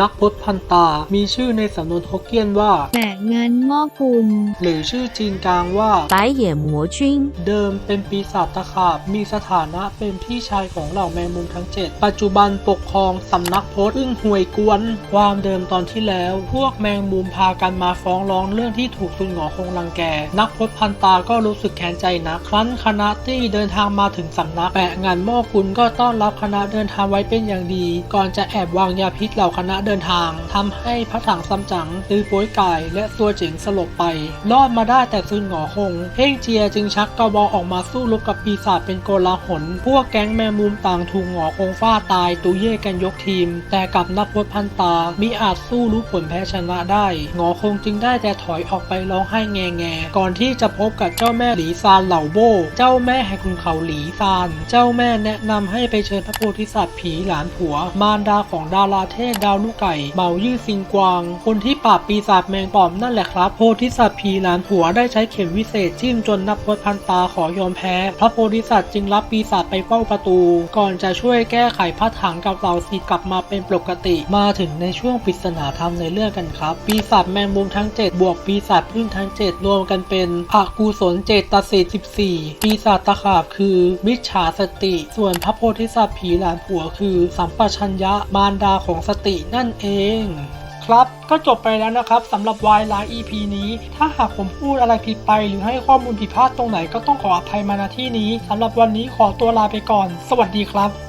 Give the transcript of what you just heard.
นักพจน์พันตา มีชื่อในสำนวนฮกเกี้ยนว่า แบกเงินม้อกุนหรือชื่อจีนกลางว่าไต่เหย่หมัวจิ้งเดิมเป็นปีศาจตะขาบ มีสถานะเป็นพี่ชายของเหล่าแมงมุมทั้ง 7 ปัจจุบันปกครองสำนักพจน์อึ้งหวยกวน ความเดิมตอนที่แล้ว พวกแมงมุมพากันมาฟ้องร้องเรื่องที่ถูกซุนหงอคงรังแก นักพจน์พันตาก็รู้สึกแค้นใจนะ ครั้นคณะที่เดินทางมาถึงสำนักแบกงานม้อกุนก็ต้อนรับคณะเดินทางไว้เป็นอย่างดี ก่อนจะแอบวางยาพิษเหล่าคณะเดินทางทำให้พระถังซัมจั๋งตือโป้ยไก่และตัวเจ๋งสลบไป รอดมาได้แต่ซุนหงอคงเพ่งเจียจึงชักกระบอกออกมาสู้รบกับปีศาจเป็นโกลาหล พวกแก๊งแมงมุมต่างถูกหงอคงฟาตายตุเย่กันยกทีม แต่กับนักพจน์พันตามิอาจสู้รู้ผลแพ้ชนะได้ หงอคงจึงได้แต่ถอยออกไปร้องไห้แงแงก่อนที่จะพบกับเจ้าแม่หลีซานเหล่าโบ เจ้าแม่แห่งขุนเขาหลีซาน เจ้าแม่แนะนำให้ไปเชิญพระโพธิสัตว์ผีหลานผัว มารดาของดาราเทพดาวลูกไก่เหมายื่อซิงกวาง คนที่ปราบปีศาจแมงป่อมนั่นแหละครับ โพธิสัตว์ผีหลานผัวได้ใช้เข็มวิเศษจิ้มจนนับพดพันตาขอยอมแพ้ พระโพธิสัตว์จึงรับปีศาจไปเฝ้าประตู ก่อนจะช่วยแก้ไขพระถังกับเหล่าศิษย์กลับมาเป็นปกติ มาถึงในช่วงปริศนาธรรมในเรื่องกันครับ ปีศาจแมงมุมทั้ง 7 บวกปีศาจพึ่งทั้ง 7 รวมกันเป็นอกุศลเจตสิทธิ์14 ปีศาจตะขาบคือมิจฉาสติ ส่วนพระโพธิสัตว์ผีหลานผัวคือ สัมปชัญญะมารดาของสตินั่นเองครับก็จบไปแล้วนะครับสำหรับวายไลน์ EP นี้ ถ้าหากผมพูดอะไรผิดไป หรือให้ข้อมูลผิดพลาดตรงไหนก็ต้องขออภัยมาณที่นี้สำหรับวันนี้ขอตัวลาไปก่อน สวัสดีครับ